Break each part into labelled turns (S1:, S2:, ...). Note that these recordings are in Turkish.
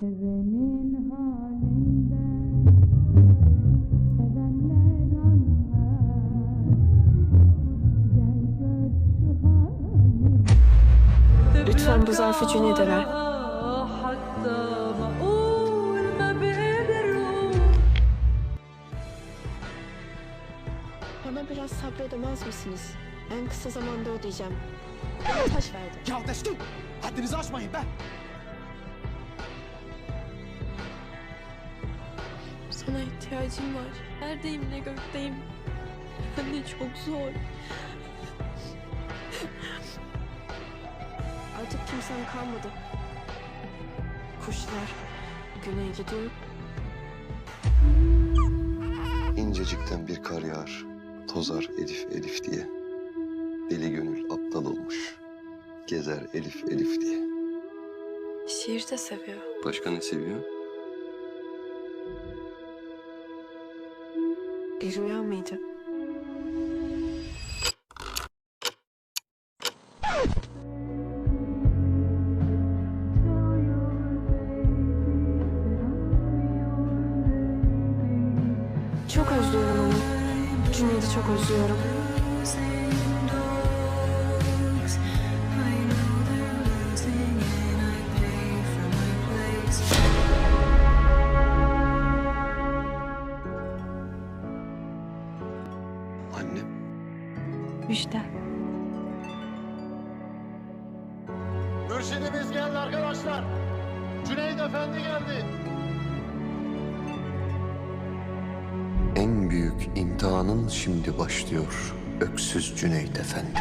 S1: Sevenin halinden Sevenler anlar
S2: Lütfen bu zarfı Cüneyt'e ver. Bana biraz sabredemez misiniz? En kısa zamanda ödeyeceğim. Bana taş verdim.
S3: Ya destur! Haddinizi aşmayın be!
S2: Sana ihtiyacım var. Neredeyim ne gökteyim. De çok zor. Artık kimsem kalmadı. Kuşlar güneye gidiyor.
S4: İncecikten bir kar yağar, tozar Elif Elif diye. Deli gönül aptal olmuş, gezer Elif Elif diye.
S2: Şiir de seviyor.
S4: Başka ne seviyor?
S2: Rüya mıydı? Çok özlüyorum onu. Cüneyt'i çok özlüyorum.
S1: Müjde
S3: Mürşidimiz geldi arkadaşlar. Cüneyt Efendi geldi.
S4: En büyük imtihanın şimdi başlıyor. Öksüz Cüneyt Efendi.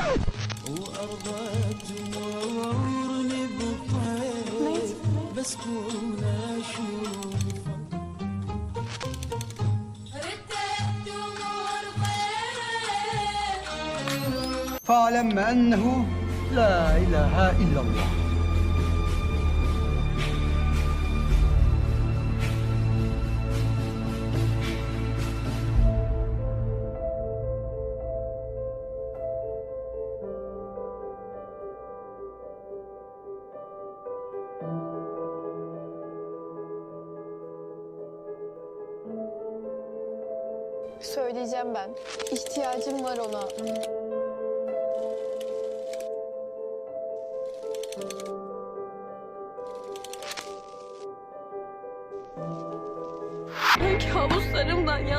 S5: فاعلم أنه لا إله إلا الله
S2: Söyleyeceğim ben. İhtiyacım var ona. Olmaktan, bütün şüphelerden,